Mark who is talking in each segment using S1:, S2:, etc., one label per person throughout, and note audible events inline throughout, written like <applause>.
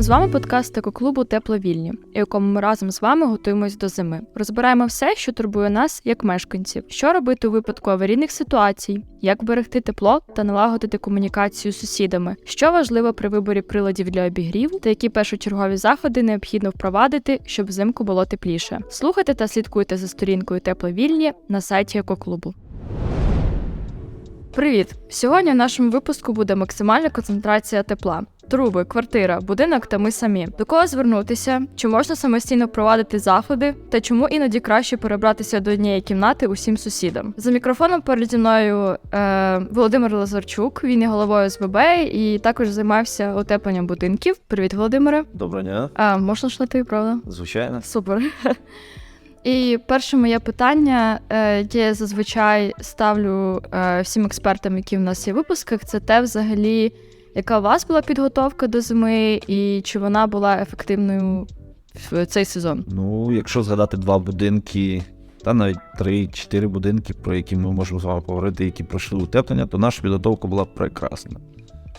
S1: З вами подкаст екоклубу Тепловільні, у якому ми разом з вами готуємось до зими. Розбираємо все, що турбує нас як мешканців, що робити у випадку аварійних ситуацій, як берегти тепло та налагодити комунікацію з сусідами, що важливо при виборі приладів для обігріву та які першочергові заходи необхідно впровадити, щоб взимку було тепліше. Слухайте та слідкуйте за сторінкою Тепловільні на сайті екоклубу. Привіт! Сьогодні в нашому випуску буде максимальна концентрація тепла. Труби, квартира, будинок та ми самі. До кого звернутися? Чи можна самостійно провадити заходи? Та чому іноді краще перебратися до однієї кімнати усім сусідам? За мікрофоном переді мною е, Володимир Лазарчук. Він є головою СББ і також займався утепленням будинків. Привіт, Володимире.
S2: Доброго дня,
S1: А, можна ж на ти, правда?
S2: звичайно.
S1: Супер. І перше моє питання, е, яке я зазвичай ставлю е, всім експертам, які в нас є в випусках, це те, взагалі, яка у вас була підготовка до зими, і чи вона була ефективною в цей сезон?
S2: Ну, якщо згадати два будинки, та навіть три-чотири будинки, про які ми можемо з вами поговорити, які пройшли утеплення, то наша підготовка була прекрасна.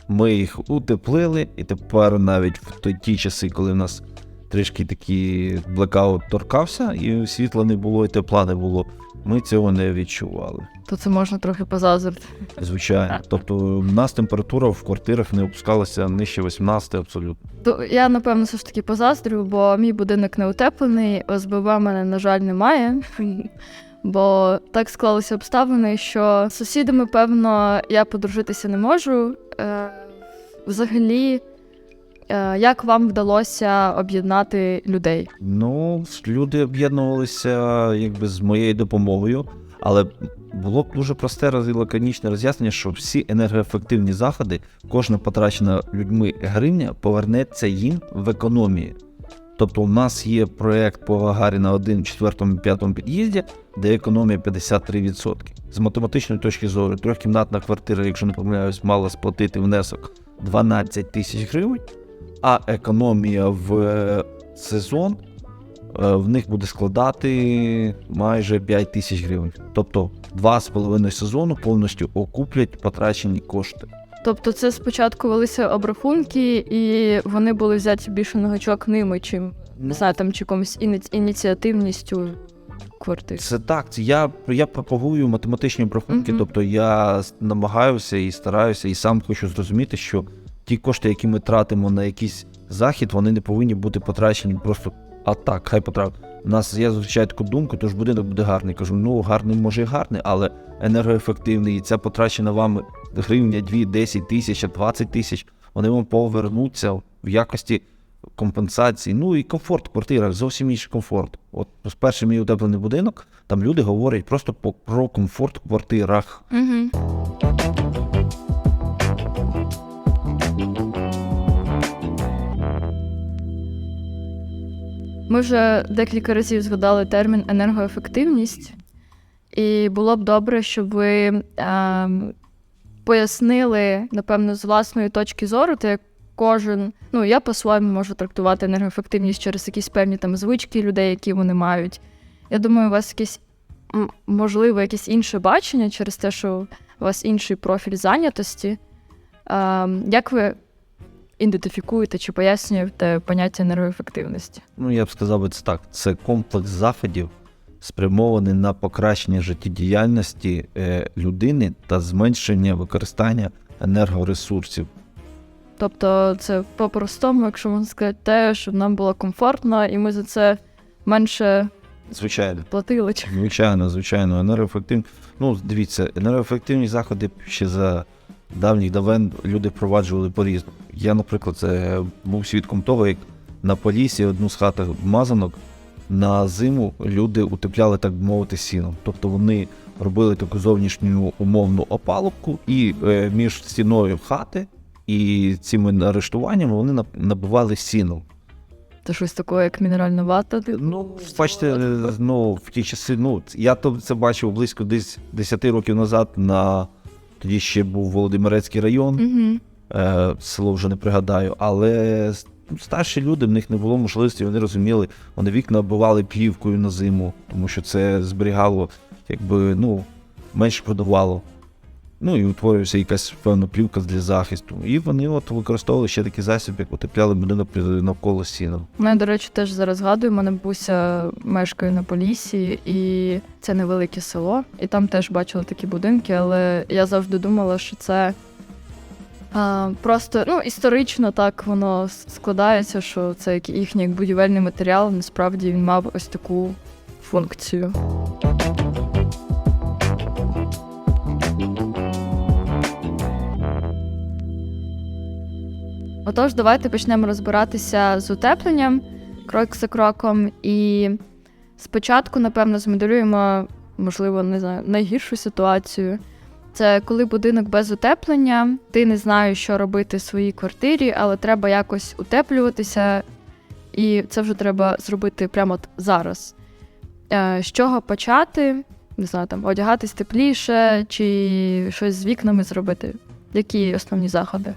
S2: Ми їх утеплили, і тепер навіть в ті часи, коли в нас трішки такий блекаут торкався, і світла не було, і тепла не було, ми цього не відчували.
S1: То це можна трохи позазирити.
S2: Звичайно. Тобто, у нас температура в квартирах не опускалася нижче 18 абсолютно.
S1: То я напевно все ж таки позаздрю, бо мій будинок не утеплений, ОСББ в мене, на жаль, немає. <laughs> Бо так склалися обставини, що з сусідами, певно, я подружитися не можу. Е, взагалі, як вам вдалося об'єднати людей?
S2: Ну, люди об'єднувалися якби з моєю допомогою, але було б дуже просте і лаконічне роз'яснення, що всі енергоефективні заходи, кожна потрачена людьми гривня повернеться їм в економії. Тобто, у нас є проект по Гагаріна 1 в 4-5 під'їзді, де економія 53%. З математичної точки зору, трьохкімнатна квартира, якщо не помиляюсь, мала сплатити внесок 12 тисяч гривень, а економія в е, сезон е, в них буде складати майже 5 тисяч гривень. Тобто 2,5 сезону повністю окуплять потрачені кошти.
S1: Тобто, це спочатку велися обрахунки, і вони були взяті більше на гачок ними, чим не знаю, там чи якомусь іні- ініціативністю квартир.
S2: Це так. Це я, я пропагую математичні обрахунки,
S1: Мгм.
S2: тобто я намагаюся і стараюся, і сам хочу зрозуміти, що ті кошти, які ми тратимо на якийсь захід, вони не повинні бути потрачені просто. А так, хай потрапить. У нас я звичайно таку думку, тож будинок буде гарний. Кажу, ну гарний може і гарний, але енергоефективний. І ця потрачена вами гривня, 2, 10 тисяч, 20 тисяч, вони вам повернуться в якості компенсації. Ну і комфорт в квартирах, зовсім інший комфорт. От перший мій утеплений будинок, там люди говорять просто про комфорт в квартирах.
S1: Угу. Ми вже декілька разів згадали термін енергоефективність, і було б добре, щоб ви ем, пояснили, напевно, з власної точки зору, те, як кожен, ну я по-своєму можу трактувати енергоефективність через якісь певні там звички людей, які вони мають. Я думаю, у вас якесь можливо якесь інше бачення через те, що у вас інший профіль зайнятості. Ем, як ви ідентифікуєте чи пояснюєте поняття енергоефективності?
S2: Ну, я б сказав би це так: це комплекс заходів, спрямований на покращення життєдіяльності е, людини та зменшення використання енергоресурсів.
S1: Тобто, це по-простому, якщо можна сказати, те, щоб нам було комфортно, і ми за це менше
S2: Звичайно.
S1: платили.
S2: Звичайно, звичайно, енергоефективні. Ну, дивіться, енергоефективні заходи ще за давніх давен люди впроваджували по-різному. Я, наприклад, це був свідком того, як на Полісі одну з хат мазанок на зиму люди утепляли, так би мовити, сіном. Тобто вони робили таку зовнішню умовну опалубку, і е, між стіною хати і цими арештуваннями вони набивали сіном.
S1: Це щось таке, як мінеральна вата. типу?
S2: Ну, бачите, е, ну, в ті часи, ну, я то це бачив близько десь 10 років назад на тоді ще був Володимирецький район,
S1: Угу.
S2: е, село вже не пригадаю, але ну, старші люди, в них не було можливості, вони розуміли, вони вікна оббивали плівкою на зиму, тому що це зберігало, якби, ну, менше продавало. Ну і утворюється якась певна плівка для захисту. І вони от використовували ще такий засіб, як утепляли будинок навколо сіном.
S1: У мене, до речі, теж зараз згадую, мене бабуся мешкає на Поліссі, і це невелике село, і там теж бачила такі будинки, але я завжди думала, що це а, просто ну, історично так воно складається, що це їхній будівельний матеріал, насправді він мав ось таку функцію. Отож, давайте почнемо розбиратися з утепленням крок за кроком. І спочатку, напевно, змоделюємо, можливо, не знаю, найгіршу ситуацію. Це коли будинок без утеплення, ти не знаєш, що робити в своїй квартирі, але треба якось утеплюватися, і це вже треба зробити прямо от зараз. Е, З чого почати? Не знаю, там одягатись тепліше чи щось з вікнами зробити. Які основні заходи?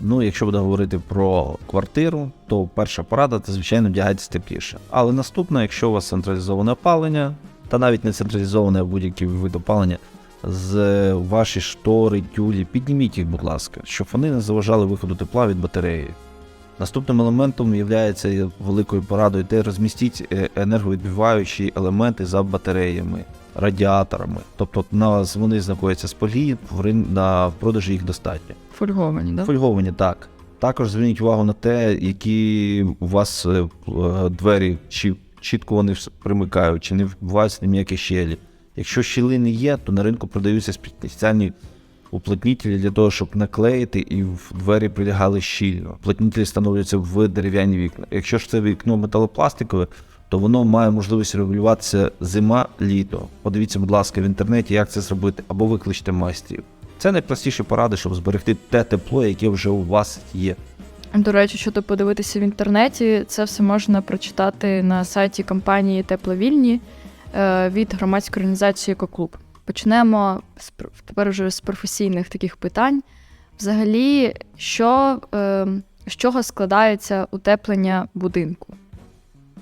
S2: Ну, якщо буде говорити про квартиру, то перша порада це, звичайно, вдягайтесь тепліше. Але наступна, якщо у вас централізоване опалення, та навіть не централізоване а будь-який вид опалення, з ваші штори, тюлі, підніміть їх, будь ласка, щоб вони не заважали виходу тепла від батареї. Наступним елементом є великою порадою те розмістіть е, енерговідбиваючі елементи за батареями, радіаторами. Тобто на, вони знаходяться з полії, в на продажі їх достатньо.
S1: Фольговані, да?
S2: Фольговані, так. Також зверніть увагу на те, які у вас е, двері, чи чітко вони примикають, чи не вбиваються ніякі щелі. Якщо щілини є, то на ринку продаються спеціальні уплотнітелі для того, щоб наклеїти і в двері прилягали щільно. Уплотнітелі становляться в дерев'яні вікна. Якщо ж це вікно металопластикове, то воно має можливість регулюватися зима-літо. Подивіться, будь ласка, в інтернеті, як це зробити, або викличте майстрів. Це найпростіші поради, щоб зберегти те тепло, яке вже у вас є.
S1: До речі, щодо подивитися в інтернеті, це все можна прочитати на сайті компанії Тепловільні е, від громадської організації Екоклуб. Почнемо з тепер вже з професійних таких питань. Взагалі, що, е, з чого складається утеплення будинку?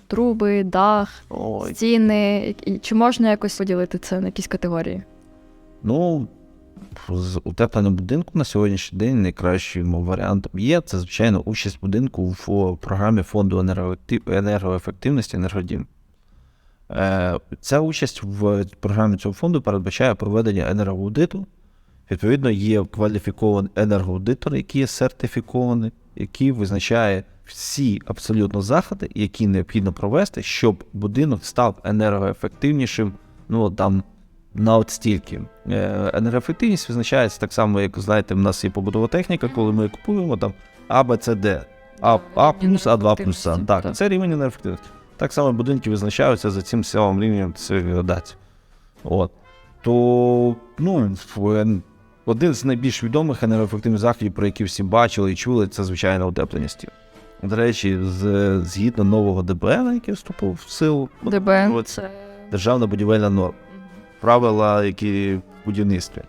S1: Труби, дах,
S2: Ой.
S1: стіни. І Чи можна якось поділити це на якісь категорії?
S2: Ну, з утепленням будинку на сьогоднішній день найкращим варіантом є це, звичайно, участь будинку в програмі фонду енергоефективності Енергодім. Е, Ця участь в програмі цього фонду передбачає проведення енергоаудиту. Відповідно, є кваліфікований енергоаудитор, який є сертифікований, який визначає всі абсолютно заходи, які необхідно провести, щоб будинок став енергоефективнішим. Ну там на от стільки. Е, Енергоефективність визначається так само, як знаєте, в нас є побутова техніка, коли ми купуємо там А, Б, С, Д. А, а плюс, А 2 плюс. А. Так, це рівень енергоефективності. Так само будинки визначаються за цим самим рівнем цієї. От. То, ну, один з найбільш відомих енергоефективних заходів, про які всі бачили і чули, це звичайно утеплення стін. До речі, з, згідно нового ДБН, який вступив в силу,
S1: ДБН це
S2: державна будівельна норма правила, які в будівництві,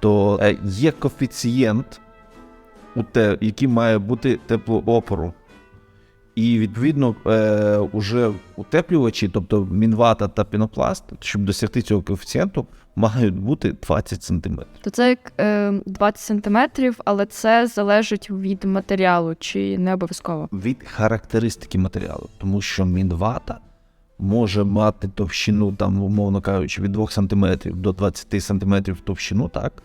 S2: то е, є коефіцієнт, у те, який має бути теплоопору. І відповідно, е, уже утеплювачі, тобто мінвата та пінопласт, щоб досягти цього коефіцієнту, мають бути 20 см.
S1: То це як е, 20 сантиметрів, але це залежить від матеріалу, чи не обов'язково.
S2: Від характеристики матеріалу, тому що мінвата може мати товщину, там, умовно кажучи, від 2 см до 20 см товщину, так?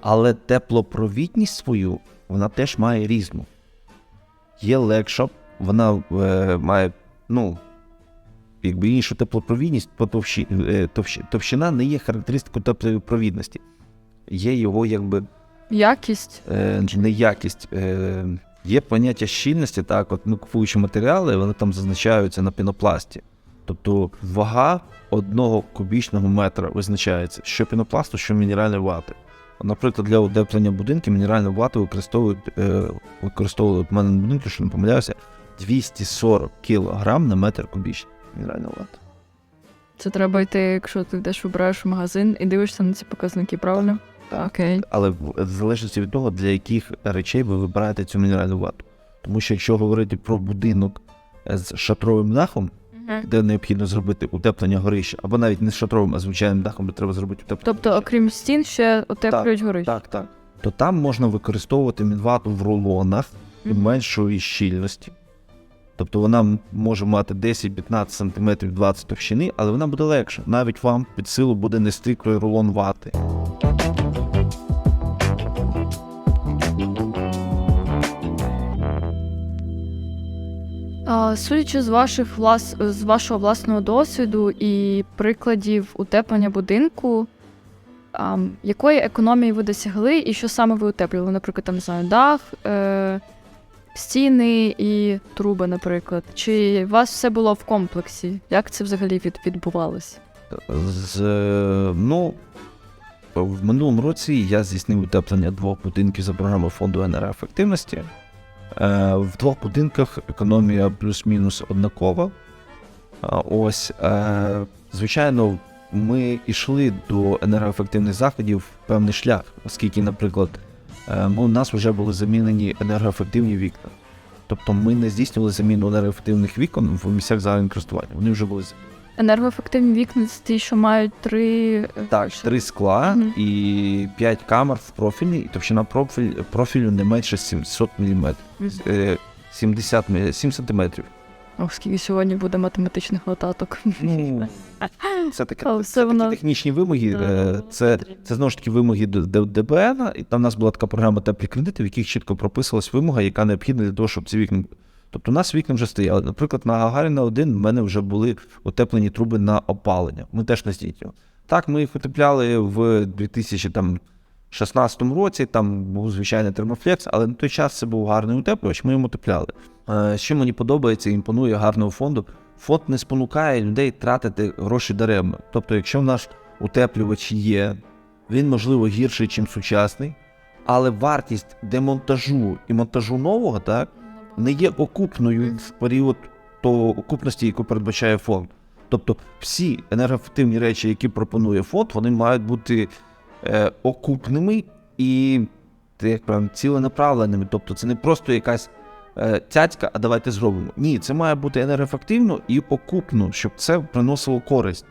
S2: Але теплопровідність свою вона теж має різну. Є легша, вона е, має, ну, якби іншу теплопровідність, по товщі, е, товщ, товщина не є характеристикою теплопровідності. Є його якби
S1: Якість
S2: е, неякість. Е, є поняття щільності, так, от ми купуючи матеріали, вони там зазначаються на пінопласті. Тобто вага одного кубічного метра визначається, що пінопласту, що мінеральної вати. Наприклад, для утеплення будинків мінеральну вату використовують, е, використовували в мене на будинку, що не помиляюся, 240 кг на метр кубічний мінеральної вати.
S1: це треба йти, якщо ти йдеш вибираєш в магазин і дивишся на ці показники, правильно?
S2: Так.
S1: Окей.
S2: Але в залежності від того, для яких речей ви вибираєте цю мінеральну вату. Тому що якщо говорити про будинок з шатровим дахом, де необхідно зробити утеплення горища, або навіть не з шатровим, а звичайним дахом, де треба зробити утеплення.
S1: Тобто,
S2: горища.
S1: окрім стін, ще отеплюють горище.
S2: Так, так. То там можна використовувати мінвату в рулонах і меншої щільності. Тобто вона може мати 10-15 см 20 товщини, але вона буде легша. Навіть вам під силу буде нести крой рулон вати.
S1: Судячи з ваших влас... з вашого власного досвіду і прикладів утеплення будинку, якої економії ви досягли і що саме ви утеплювали? Наприклад, там знаю, дах, е... стіни і труби, наприклад. Чи у вас все було в комплексі? Як це взагалі від... відбувалося?
S2: З, ну, в минулому році я здійснив утеплення двох будинків за програмою фонду енергоефективності. Е, В двох будинках економія плюс-мінус однакова. Ось, е, звичайно, ми йшли до енергоефективних заходів певний шлях, оскільки, наприклад, у нас вже були замінені енергоефективні вікна. Тобто ми не здійснювали заміну енергоефективних вікон в місцях загального користування. Вони вже були
S1: Енергоефективні вікна це ті, що мають три. е,
S2: Так, три скла
S1: Мгм.
S2: і 5 камер в профілі, і товщина профіль, профілю не менше 700 мм.
S1: Мгм.
S2: 70 мі- 7 сантиметрів.
S1: Ох, скільки сьогодні буде математичних нотаток.
S2: Ну, <laughs> це таке, це
S1: все
S2: такі технічні вимоги.
S1: Да,
S2: е, Це, це знову ж таки вимоги до ДБН, і там у нас була така програма теплі кредити, в яких чітко прописувалась вимога, яка необхідна для того, щоб ці вікна. Тобто у нас вікна вже стояли. Наприклад, на Гагаріна 1 в мене вже були утеплені труби на опалення. Ми теж не здійснювали. Так, ми їх утепляли в 2016 році, там був звичайний термофлекс, але на той час це був гарний утеплювач, ми йому утепляли. Е, Що мені подобається імпонує гарного фонду, фонд не спонукає людей тратити гроші даремно. Тобто, якщо в наш утеплювач є, він можливо гірший, ніж сучасний, але вартість демонтажу і монтажу нового так, не є окупною в період того окупності, яку передбачає фонд. Тобто всі енергоефективні речі, які пропонує фонд, вони мають бути е, окупними і як правильно, ціленаправленими. Тобто це не просто якась цяцька, а давайте зробимо. Ні, це має бути енергоефективно і окупно, щоб це приносило користь.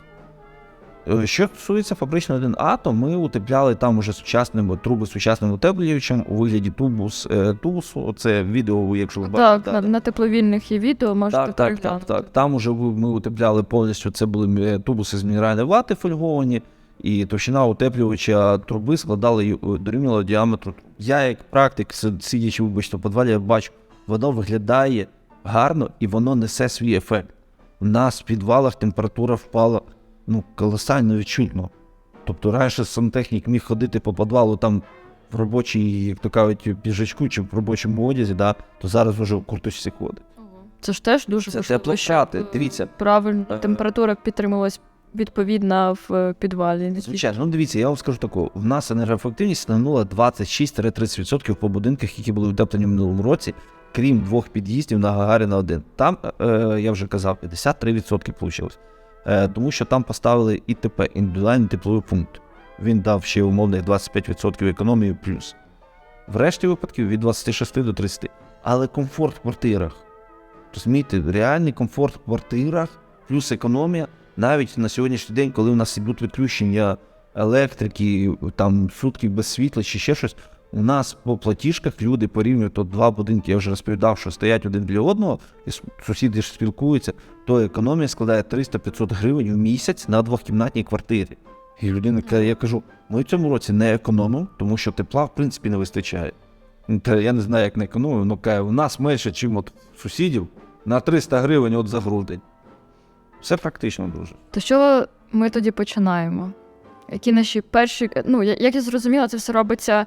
S2: Е, Що стосується фабричного 1А, то ми утепляли там уже сучасним труби сучасним утеплювачем у вигляді тубус, е, тубусу. Це відео, якщо ви
S1: Так,
S2: бачите.
S1: на, на тепловільних є відео, можете
S2: Так, так, так, так. Там уже ми утепляли повністю. Це були е, тубуси з мінеральної вати фольговані, і товщина утеплювача труби складала е, дорівнювала діаметру. Я, як практик, сидячи, вибачте, в підвалі, я бачу, воно виглядає гарно і воно несе свій ефект. У нас в підвалах температура впала ну, колосально відчутно. Тобто раніше сантехнік міг ходити по підвалу там в робочій, як то кажуть, піджачку чи в робочому одязі, да, то зараз вже в курточці ходить.
S1: Це ж теж дуже
S2: Це
S1: важливо,
S2: теплощати,
S1: е,
S2: дивіться.
S1: Правильно, температура підтримувалась відповідна в е, підвалі.
S2: Звичайно, ну дивіться, я вам скажу таку: в нас енергоефективність становила 26-30% по будинках, які були утеплені в минулому році, крім двох під'їздів на Гагаріна 1. Там, е, я вже казав, 53% вийшло. Е, тому що там поставили ІТП, індивідуальний тепловий пункт. Він дав ще умовних 25% економії плюс. В решті випадків від 26 до 30. Але комфорт в квартирах. Розумієте, реальний комфорт в квартирах, плюс економія, навіть на сьогоднішній день, коли у нас ідуть відключення електрики, там сутки без світла чи ще щось, у нас по платіжках люди порівнюють от два будинки. Я вже розповідав, що стоять один біля одного, і сусіди ж спілкуються, то економія складає 300-500 гривень в місяць на двохкімнатній квартирі. І людина каже, я кажу, ми в цьому році не економимо, тому що тепла в принципі не вистачає. Я не знаю, як не економимо, але каже, у нас менше, ніж от сусідів, на 300 гривень от за грудень. Все практично дуже.
S1: То що ми тоді починаємо? Які наші перші. Ну, як я зрозуміла, це все робиться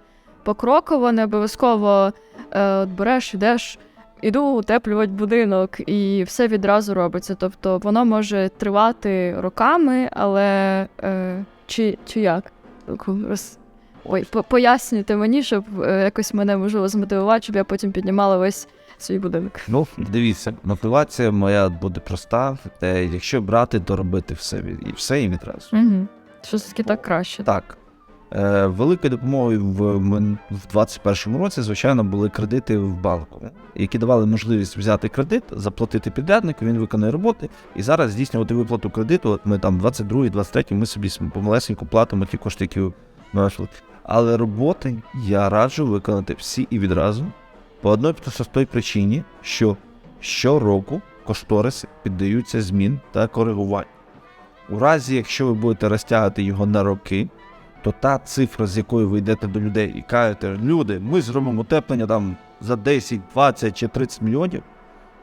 S1: покроково, не обов'язково е, от береш, йдеш, іду утеплювати будинок, і все відразу робиться. Тобто воно може тривати роками, але е, чи, чи як? Ой, пояснюйте мені, щоб е, якось мене можливо змотивувати, щоб я потім піднімала весь свій будинок.
S2: Ну, дивіться, мотивація моя буде проста. Якщо брати, то робити все і все і відразу.
S1: Угу. Що таки так краще.
S2: Так. Е, великою допомогою в, мен- в 2021 році, звичайно, були кредити в банку, які давали можливість взяти кредит, заплатити підряднику, він виконує роботи, і зараз здійснювати виплату кредиту. Ми там 22 23 ми собі помалесенько платимо ті кошти, які ми знайшли. Але роботи я раджу виконати всі і відразу по одній простій причині, що щороку кошториси піддаються змін та коригувань. У разі, якщо ви будете розтягувати його на роки, то та цифра, з якою ви йдете до людей і кажете, люди, ми зробимо утеплення там за 10, 20 чи 30 мільйонів,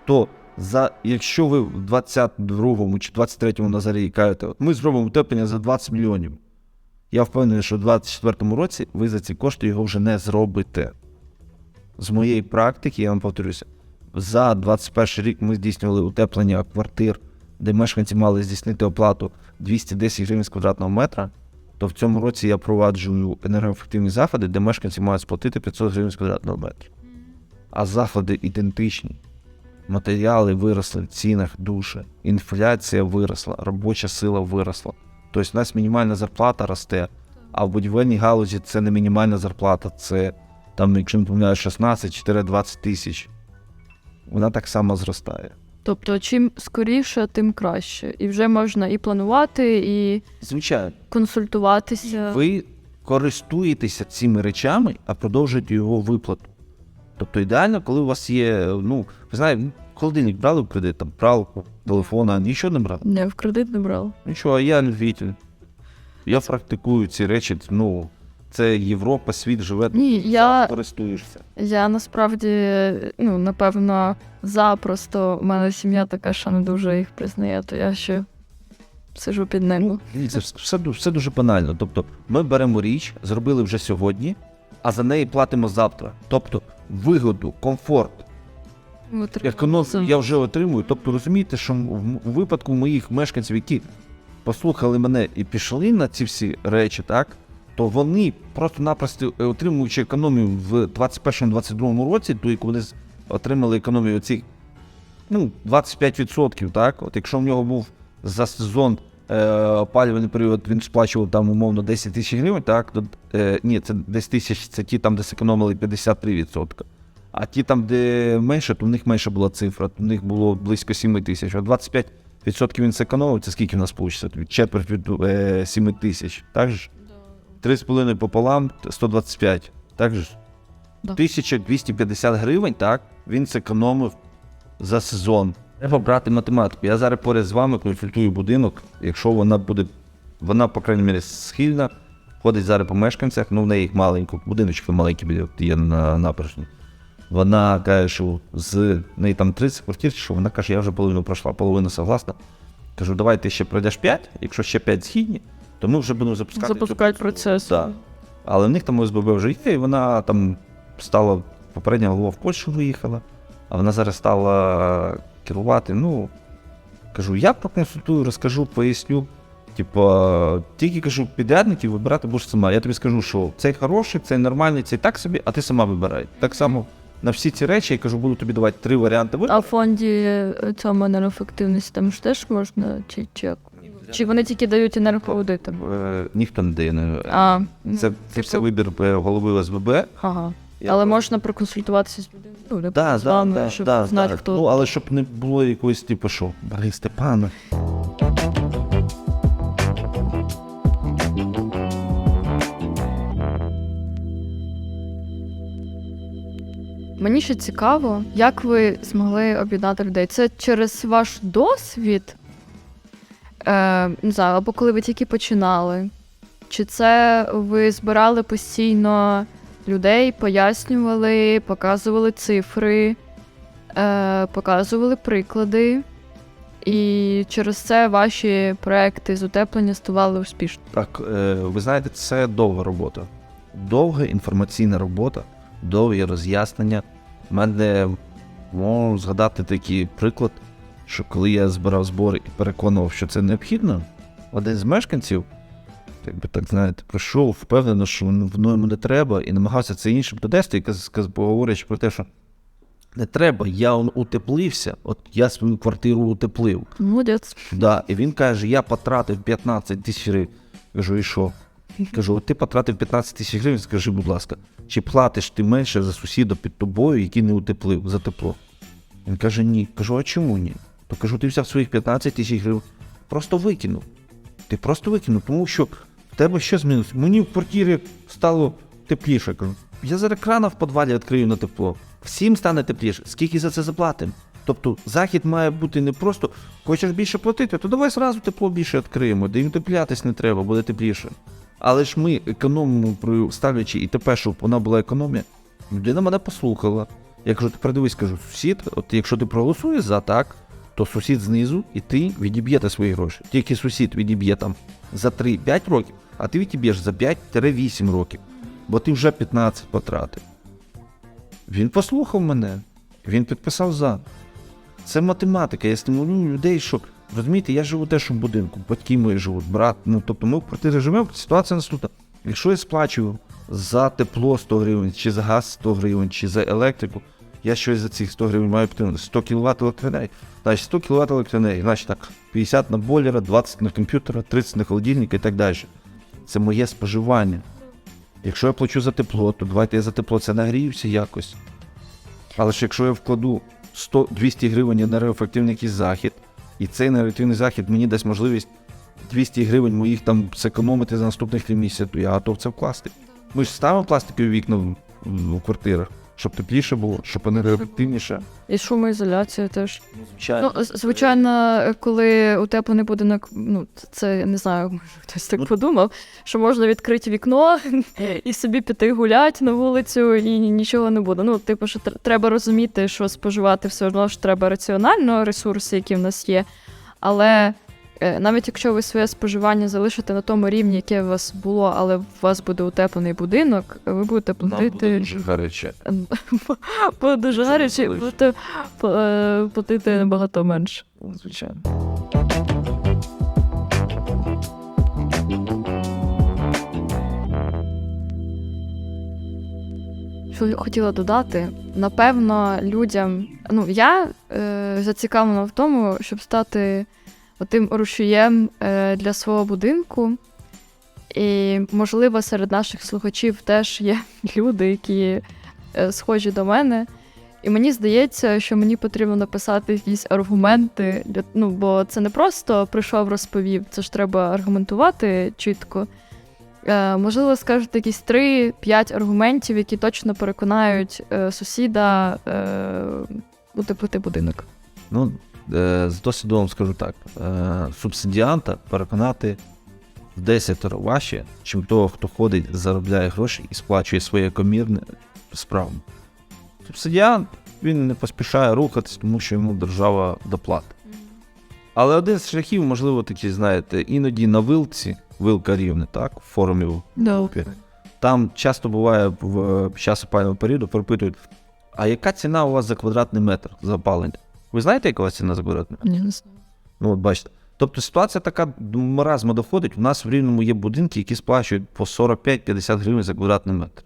S2: то за, якщо ви в 22-му чи 23-му на зарі кажете, «От ми зробимо утеплення за 20 мільйонів, я впевнений, що в 24-му році ви за ці кошти його вже не зробите. З моєї практики, я вам повторюся, за 21 рік ми здійснювали утеплення квартир, де мешканці мали здійснити оплату 210 гривень з квадратного метра, то в цьому році я проваджую енергоефективні заходи, де мешканці мають сплатити 500 гривень з квадратного метра. А заходи ідентичні. Матеріали виросли в цінах дуже, інфляція виросла, робоча сила виросла. Тобто у нас мінімальна зарплата росте, а в будівельній галузі це не мінімальна зарплата, це там, якщо не помиляю, 16-20 тисяч. Вона так само зростає.
S1: Тобто, чим скоріше, тим краще. І вже можна і планувати, і
S2: Звичайно,
S1: консультуватися.
S2: ви користуєтеся цими речами, а продовжуєте його виплату. Тобто ідеально, коли у вас є, ну, ви знаєте, холодильник брали в кредит, там пралку, телефона, нічого не брали.
S1: Не, в кредит не брав.
S2: Нічого, а я любитель. Я практикую ці речі, ну, це Європа, світ живе,
S1: Ні, я,
S2: користуєшся.
S1: я насправді, ну, напевно, запросто у мене сім'я така, що не дуже їх признає, то я ще сижу під ним.
S2: Дивіться, все, все дуже банально. Тобто, ми беремо річ, зробили вже сьогодні, а за неї платимо завтра. Тобто, вигоду, комфорт, економію я вже отримую. Тобто, розумієте, що в випадку моїх мешканців, які послухали мене і пішли на ці всі речі, так, то вони просто-напросто е, отримуючи економію в 21-22 році, ту, яку вони отримали економію оцих ну, 25%, так? От якщо в нього був за сезон е, опалювальний період, він сплачував там умовно 10 тисяч гривень, так? То, е, ні, це 10 тисяч, це ті там, де зекономили 53%. А ті там, де менше, то в них менша була цифра, то в них було близько 7 тисяч. А 25% він зекономив, це скільки в нас вийде? Четверть від е, 7 тисяч. Так же? 3,5 пополам 125. Так же?
S1: Да.
S2: 1250 гривень, так, він зекономив за сезон. Треба брати математику. Я зараз поряд з вами консультую будинок. Якщо вона буде, вона, по крайній мірі, схильна, ходить зараз по мешканцях, ну в неї їх маленько, будиночки маленькі біля- є на набережні. Вона каже, що з неї там 30 квартир, що вона каже, я вже половину пройшла, половина согласна. Кажу, давай ти ще пройдеш 5, якщо ще 5 згідні, то ми вже будемо запускати.
S1: Запускають процес.
S2: Так. Але в них там ОСББ вже є, і вона там стала попередня голова в Польщу виїхала, а вона зараз стала керувати. Ну, кажу, я проконсультую, розкажу, поясню. Типа, тільки кажу, підрядників вибирати будеш сама. Я тобі скажу, що цей хороший, цей нормальний, цей так собі, а ти сама вибирай. Так само на всі ці речі я кажу, буду тобі давати три варіанти вибору.
S1: А в фонді е, цьому енергоефективності там ж теж можна чи як? Чи вони тільки дають енергоаудитам?
S2: Е, ніхто не дає.
S1: А, ну,
S2: Це, це все вибір е, голови ОСББ.
S1: ага.
S2: Я
S1: Але можна проконсультуватися з людиною. Ну, не
S2: Да,
S1: з
S2: да,
S1: вами,
S2: да,
S1: щоб
S2: да,
S1: знати,
S2: да.
S1: хто.
S2: Ну, але щоб не було якоїсь, типу, що, Бари Степана.
S1: Мені ще цікаво, як ви змогли об'єднати людей. Це через ваш досвід? Е, не знаю, або коли ви тільки починали? Чи це ви збирали постійно людей, пояснювали, показували цифри, е, показували приклади, і через це ваші проекти з утеплення ставали успішними?
S2: Так, е, ви знаєте, це довга робота. Довга інформаційна робота, довгі роз'яснення. У мене можу згадати такий приклад, що коли я збирав збори і переконував, що це необхідно, один з мешканців, як би так знаєте, прийшов впевнено, що воно йому не треба, і намагався це іншим донести, і говорячи про те, що не треба, я он утеплився, от я свою квартиру утеплив.
S1: Молодець.
S2: Да, і він каже, я потратив 15 тисяч гривень. Кажу, і що? Кажу, от ти потратив 15 тисяч гривень, скажи, будь ласка, чи платиш ти менше за сусіда під тобою, який не утеплив за тепло? Він каже, ні. Кажу, а чому ні? То кажу, ти взяв своїх 15 тисяч гривень, просто викинув. Ти просто викинув, тому що в тебе що змінилося? Мені в квартирі стало тепліше. Я зараз крана в підвалі відкрию на тепло. Всім стане тепліше. Скільки за це заплатимо? Тобто захід має бути не просто хочеш більше платити, то давай зразу тепло більше відкриємо, де їм теплятись не треба, буде тепліше. Але ж ми економимо, ставлячи і тепер, щоб вона була економія, людина мене послухала. Я кажу, тепер дивись, кажу, сусід, от якщо ти проголосуєш за так, то сусід знизу і ти відіб'єте свої гроші. Тільки сусід відіб'є там за 3-5 років, а ти відіб'єш за 5-8 років, бо ти вже 15 потратив. Він послухав мене, він підписав за. Це математика. Я стимулюю людей, що розумієте, я живу теж у будинку, батьки мої живуть, брат. Ну тобто ми в квартирі живемо. Ситуація наступна. Якщо я сплачую за тепло 100 гривень, чи за газ 100 гривень, чи за електрику, я щось за цих 100 гривень маю підтримати. 100 кВт електроенергії. Значить 100 кВт електроенергії, значить так, 50 на бойлера, 20 на комп'ютера, 30 на холодильник і так далі. Це моє споживання. Якщо я плачу за тепло, то давайте я за тепло це нагріюся якось. Але ж якщо я вкладу 100-200 гривень на енергоефективний якийсь захід, і цей енергоефективний захід мені дасть можливість 200 гривень моїх там зекономити за наступних 3 місяці, то я готов це вкласти. Ми ж ставимо пластикові вікна в, в квартирах, щоб тепліше було, щоб енергоефективніше.
S1: І шумоізоляція теж.
S2: Звичайно.
S1: Ну, з- звичайно, коли утеплений будинок, ну це я не знаю, може хтось так подумав, що можна відкрити вікно і собі піти гуляти на вулицю, і нічого не буде. Ну, типу, що тр- треба розуміти, що споживати все одно ж треба раціонально ресурси, які в нас є. Але навіть якщо ви своє споживання залишите на тому рівні, яке у вас було, але у вас буде утеплений будинок, ви будете
S2: Нам буде
S1: платити.
S2: дуже гаряче. <laughs>
S1: Буде дуже гаряче, і будете е, платити набагато менше.
S2: Звичайно.
S1: Що я хотіла додати, напевно, людям. Ну, я е, зацікавлена в тому, щоб стати тим рушієм е, для свого будинку. І, можливо, серед наших слухачів теж є <laughs> люди, які е, схожі до мене. І мені здається, що мені потрібно написати якісь аргументи, для, ну, бо це не просто прийшов, розповів, це ж треба аргументувати чітко. Е, можливо, скажете якісь 3-5 аргументів, які точно переконають е, сусіда е, будинок.
S2: Ну, з досвіду вам скажу так: е, субсидіанта переконати в 10 важче, чим того, хто ходить, заробляє гроші і сплачує своє комірне справу. Субсидіант він не поспішає рухатись, тому що йому держава доплатить. Але один з шляхів, можливо, такий, знаєте, іноді на вилці, вилка рівне, так, в форумі
S1: Добре.
S2: там часто буває в е, час опалювального періоду пропитують, а яка ціна у вас за квадратний метр за опалення? Ви знаєте, яка у вас ціна за квадратний метр?
S1: Ні, не знаю.
S2: Ну, от бачите. Тобто ситуація така до маразму доходить. У нас в рівному є будинки, які сплачують по 45-50 гривень за квадратний метр.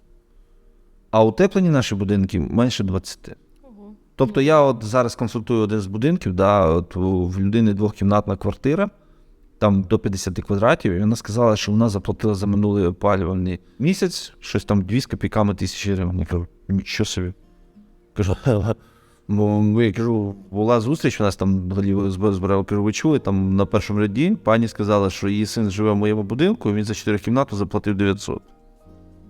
S2: А утеплені наші будинки менше 20. Тобто я от зараз консультую один з будинків, да, от в людини двохкімнатна квартира, там до 50 квадратів, і вона сказала, що вона заплатила за минулий опалювальний місяць щось там 2 з копійками тисячі гривень. Я кажу, нічого собі. Кажу, ну, я кажу, була зустріч, у нас там збирали, ви там на першому ряді пані сказала, що її син живе в моєму будинку, і він за 4 кімнату заплатив 900.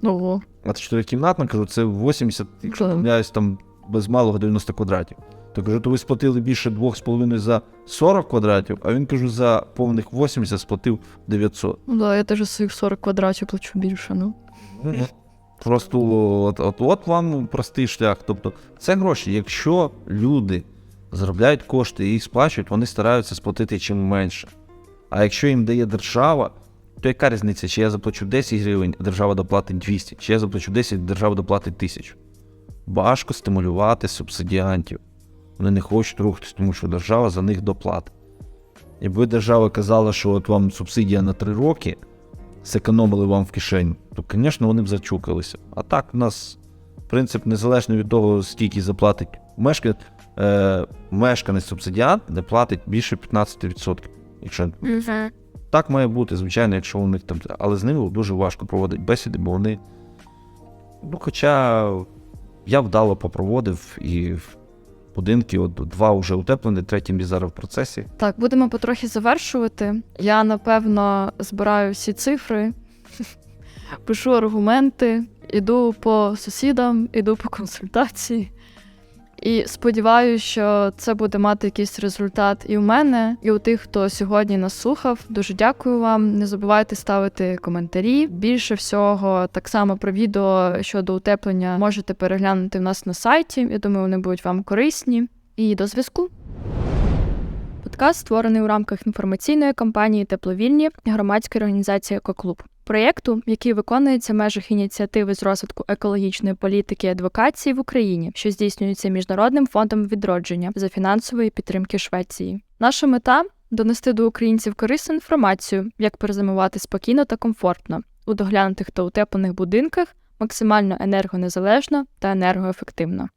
S1: Ого.
S2: А 4 кімнатна, кажу, це 80, якщо не помиляюсь, там без малого 90 квадратів. То кажу, то ви сплатили більше 2,5 за 40 квадратів, а він кажу, за повних 80 сплатив 900.
S1: Ну да, я теж своїх 40 квадратів плачу більше, ну.
S2: Просто от, от, от вам простий шлях. Тобто, це гроші. Якщо люди заробляють кошти і їх сплачують, вони стараються сплатити чим менше. А якщо їм дає держава, то яка різниця, чи я заплачу 10 гривень, а держава доплатить 200, чи я заплачу 10, держава доплатить 1000. Важко стимулювати субсидіантів. Вони не хочуть рухатись, тому що держава за них доплатить. Якби держава казала, що от вам субсидія на 3 роки, зекономили вам в кишені, то, звісно, вони б зачукалися. А так, у нас принцип незалежно від того, скільки заплатить мешканець, е, мешканець субсидіант, не платить більше 15%. Якщо так має бути, звичайно, якщо у них там. Але з ними дуже важко проводити бесіди, бо вони. Ну, хоча я вдало попроводив і будинки, от два вже утеплені, третій мій зараз в процесі.
S1: Так, будемо потрохи завершувати. Я напевно збираю всі цифри, <laughs> пишу аргументи, іду по сусідам, іду по консультації. І сподіваюся, що це буде мати якийсь результат і у мене, і у тих, хто сьогодні нас слухав. Дуже дякую вам. Не забувайте ставити коментарі. Більше всього, так само про відео щодо утеплення можете переглянути в нас на сайті. Я думаю, вони будуть вам корисні. І до зв'язку. Подкаст створений у рамках інформаційної кампанії Тепловільні громадської організації Екоклуб. Проєкту, який виконується в межах ініціативи з розвитку екологічної політики і адвокації в Україні, що здійснюється міжнародним фондом відродження за фінансової підтримки Швеції. Наша мета донести до українців корисну інформацію, як перезимувати спокійно та комфортно у доглянутих та утеплених будинках, максимально енергонезалежно та енергоефективно.